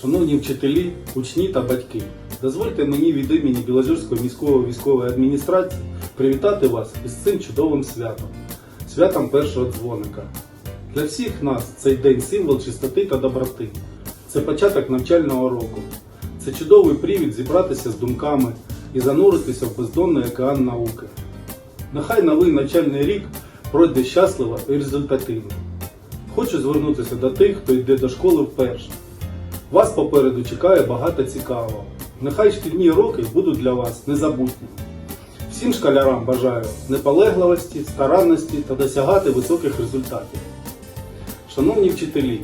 Шановні вчителі, учні та батьки, дозвольте мені від імені Білозерської міської військової адміністрації привітати вас із цим чудовим святом, святом першого дзвоника. Для всіх нас цей день символ чистоти та доброти. Це початок навчального року. Це чудовий привід зібратися з думками і зануритися в бездонний океан науки. Нехай новий навчальний рік пройде щасливо і результативно. Хочу звернутися до тих, хто йде до школи вперше. Вас попереду чекає багато цікавого. Нехай шкільні роки будуть для вас незабутніми. Всім школярам бажаю наполегливості, старанності та досягати високих результатів. Шановні вчителі,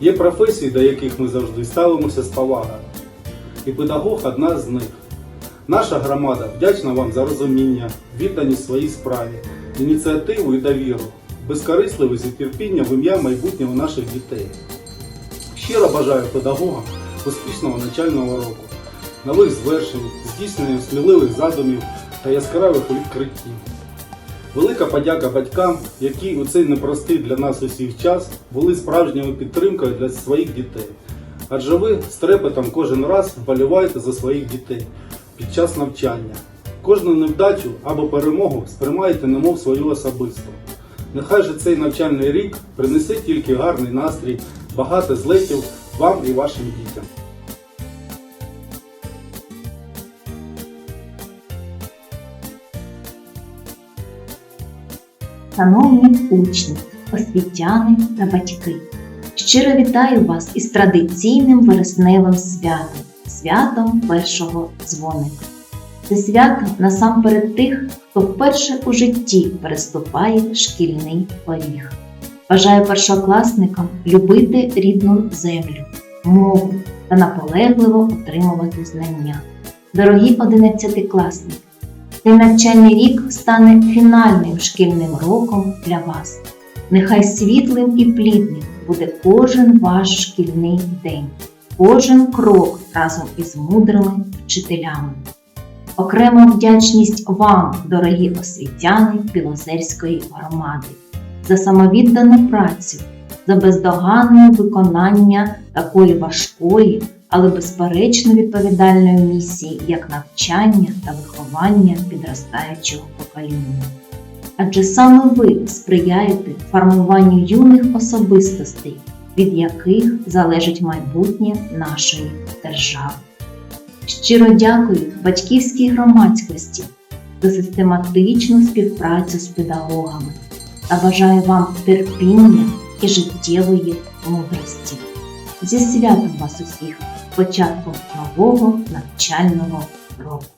є професії, до яких ми завжди ставимося з повагою. І педагог одна з них. Наша громада вдячна вам за розуміння, відданість своїй справі, ініціативу і довіру, безкорисливість і терпіння в ім'я майбутнього наших дітей. Щиро бажаю педагогам успішного навчального року, нових звершень, здійснення сміливих задумів та яскравих відкриттів. Велика подяка батькам, які у цей непростий для нас усіх час були справжньою підтримкою для своїх дітей. Адже ви з трепетом кожен раз вболіваєте за своїх дітей під час навчання. Кожну невдачу або перемогу сприймаєте немов свою особисту. Нехай же цей навчальний рік принесе тільки гарний настрій, багато злетів вам і вашим дітям. Шановні учні, освітяни та батьки, щиро вітаю вас із традиційним вересневим святом, святом першого дзвоника. Це свято насамперед тих, хто вперше у житті переступає шкільний поріг. Бажаю першокласникам любити рідну землю, мову та наполегливо отримувати знання. Дорогі одинадцятикласники! Цей навчальний рік стане фінальним шкільним роком для вас. Нехай світлим і плідним буде кожен ваш шкільний день, кожен крок разом із мудрими вчителями. Окрема вдячність вам, дорогі освітяни Білозерської громади, за самовіддану працю, за бездоганне виконання такої важкої, але безперечно відповідальної місії, як навчання та виховання підростаючого покоління. Адже саме ви сприяєте формуванню юних особистостей, від яких залежить майбутнє нашої держави. Щиро дякую батьківській громадськості за систематичну співпрацю з педагогами та бажаю вам терпіння і життєвої мудрості. Зі святом вас усіх, початком нового навчального року!